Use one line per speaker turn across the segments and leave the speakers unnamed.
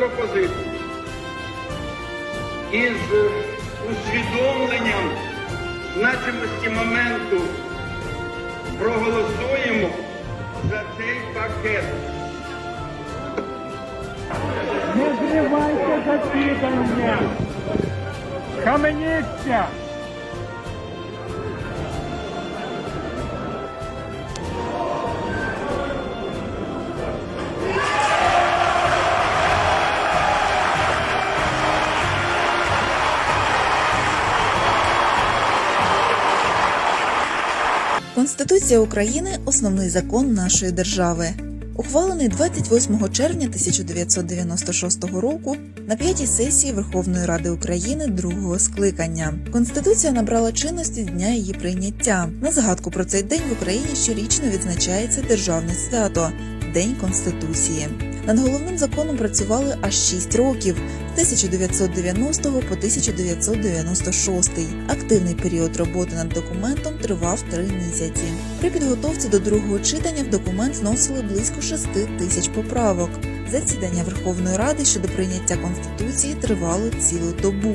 із пропозицією, із усвідомленням значимості моменту проголосуємо за цей пакет.
Не зривайте засідання! Хаменіться!
Конституція України основний закон нашої держави. Ухвалений 28 червня 1996 року на п'ятій сесії Верховної Ради України другого скликання. Конституція набрала чинності з дня її прийняття. На згадку про цей день в Україні щорічно відзначається державне свято День Конституції. Над головним законом працювали аж 6 років з 1990 по 1996. Активний період роботи над документом тривав 3 місяці. При підготовці до другого читання в документ зносили близько 6 тисяч поправок. Засідання Верховної Ради щодо прийняття Конституції тривало цілу добу.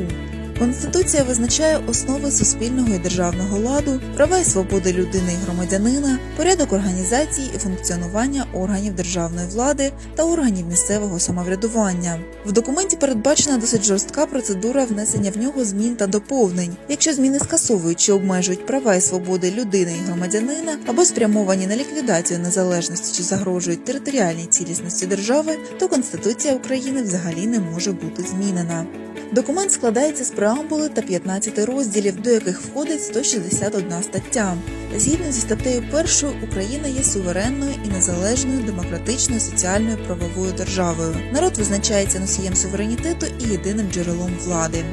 Конституція визначає основи суспільного і державного ладу, права і свободи людини і громадянина, порядок організації і функціонування органів державної влади та органів місцевого самоврядування. В документі передбачена досить жорстка процедура внесення в нього змін та доповнень. Якщо зміни скасовують чи обмежують права і свободи людини і громадянина або спрямовані на ліквідацію незалежності чи загрожують територіальній цілісності держави, то Конституція України взагалі не може бути змінена. Документ складається з преамбули та 15 розділів, до яких входить 161 стаття. Згідно зі статтею 1, Україна є суверенною і незалежною демократичною соціальною правовою державою. Народ визначається носієм суверенітету і єдиним джерелом влади.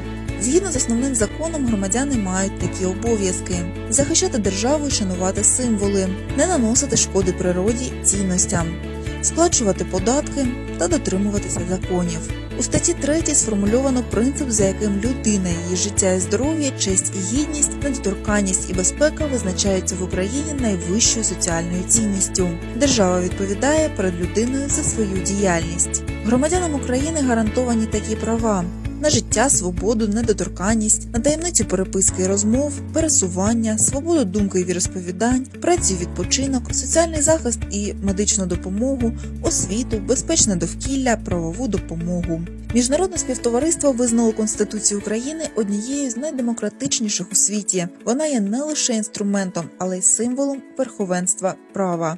Згідно з основним законом, громадяни мають такі обов'язки: захищати державу шанувати символи, не наносити шкоди природі цінностям, сплачувати податки та дотримуватися законів. У статті 3 сформульовано принцип, за яким людина, її життя і здоров'я, честь і гідність, недоторканність і безпека визначаються в Україні найвищою соціальною цінністю. Держава відповідає перед людиною за свою діяльність. Громадянам України гарантовані такі права. На життя, свободу, недоторканність, на таємницю переписки і розмов, пересування, свободу думки і віросповідань, працю і відпочинок, соціальний захист і медичну допомогу, освіту, безпечне довкілля, правову допомогу. Міжнародне співтовариство визнало Конституцію України однією з найдемократичніших у світі. Вона є не лише інструментом, але й символом верховенства права.